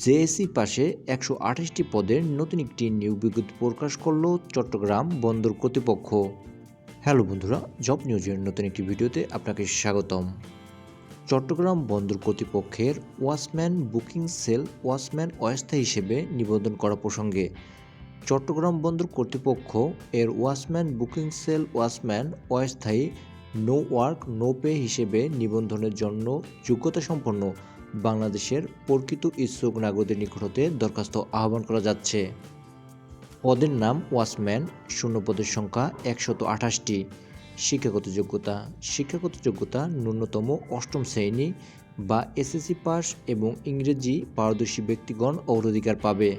JSC পাশে একশো আঠাশটি পদের নতুন একটি নিয়োগ বিজ্ঞপ্তি প্রকাশ করল চট্টগ্রাম বন্দর কর্তৃপক্ষ। হ্যালো বন্ধুরা, জব নিউজের নতুন একটি ভিডিওতে আপনাকে স্বাগতম। চট্টগ্রাম বন্দর কর্তৃপক্ষের ওয়াচম্যান বুকিং সেল ওয়াচম্যান অস্থায়ী হিসেবে নিবন্ধন করা প্রসঙ্গে চট্টগ্রাম বন্দর কর্তৃপক্ষ এর ওয়াচম্যান বুকিং সেল ওয়াচম্যান অস্থায়ী, নো ওয়ার্ক, নো পে হিসেবে নিবন্ধনের জন্য যোগ্যতা সম্পন্ন বাংলাদেশের প্রকৃত ইচ্ছুক নাগরিকদের নিকট হতে দরখাস্ত আহ্বান করা যাচ্ছে। পদের নাম ওয়াচম্যান, শূন্য পদের সংখ্যা একশত আঠাশটি। শিক্ষাগত যোগ্যতা শিক্ষাগত যোগ্যতা ন্যূনতম অষ্টম শ্রেণি বা এসএসসি পাস এবং ইংরেজি পারদর্শী ব্যক্তিগণ অগ্রাধিকার পাবে।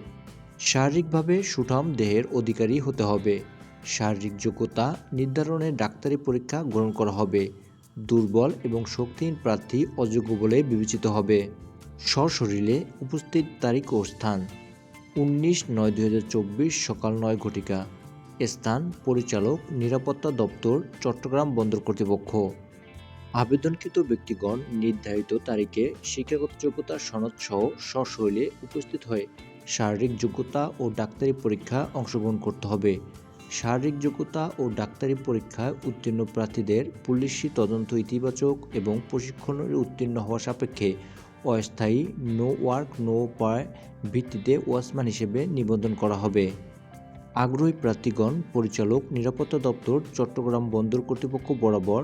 শারীরিকভাবে সুঠাম দেহের অধিকারী হতে হবে। শারীরিক যোগ্যতা নির্ধারণে ডাক্তারি পরীক্ষা গ্রহণ করা হবে। দুর্বল এবং শক্তিহীন প্রার্থী অযোগ্য বলে বিবেচিত হবে। সশরীরে উপস্থিত তারিখ ও স্থান। উনিশ নয় দুই সকাল নয় ঘটিকা। স্থান পরিচালক, নিরাপত্তা দপ্তর, চট্টগ্রাম বন্দর কর্তৃপক্ষ। আবেদনকৃত ব্যক্তিগণ নির্ধারিত তারিখে শিক্ষাগত যোগ্যতা সনদ সহ সশৈলে উপস্থিত হয়ে শারীরিক যোগ্যতা ও ডাক্তারি পরীক্ষা অংশগ্রহণ করতে হবে। শারীরিক যোগ্যতা ও ডাক্তারি পরীক্ষায় উত্তীর্ণ প্রার্থীদের পুলিশি তদন্ত ইতিবাচক এবং প্রশিক্ষণের উত্তীর্ণ হওয়া সাপেক্ষে অস্থায়ী নো ওয়ার্ক, নো পায় ভিত্তিতে ওয়াচম্যান হিসেবে নিবন্ধন করা হবে। আগ্রহী প্রার্থীগণ, পরিচালক, নিরাপত্তা দপ্তর, চট্টগ্রাম বন্দর কর্তৃপক্ষ বরাবর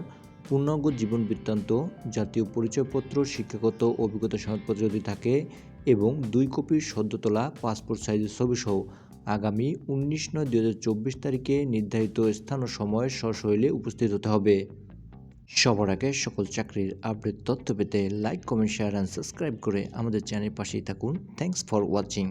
পূর্ণাঙ্গ জীবন বৃত্তান্ত, জাতীয় পরিচয়পত্র, শিক্ষাগত অভিজ্ঞতা সনদপত্র যদি থাকে এবং দুই কপি সদ্য তোলা পাসপোর্ট সাইজের ছবি সহ আগামী উনিশ নয় দু তারিখে নির্ধারিত স্থান ও সময়ে সশৈলে উপস্থিত হতে হবে। সবার আগে সকল চাকরির আপডেট তথ্য পেতে like comment share and subscribe করে আমাদের চ্যানেল পাশেই থাকুন। Thanks for watching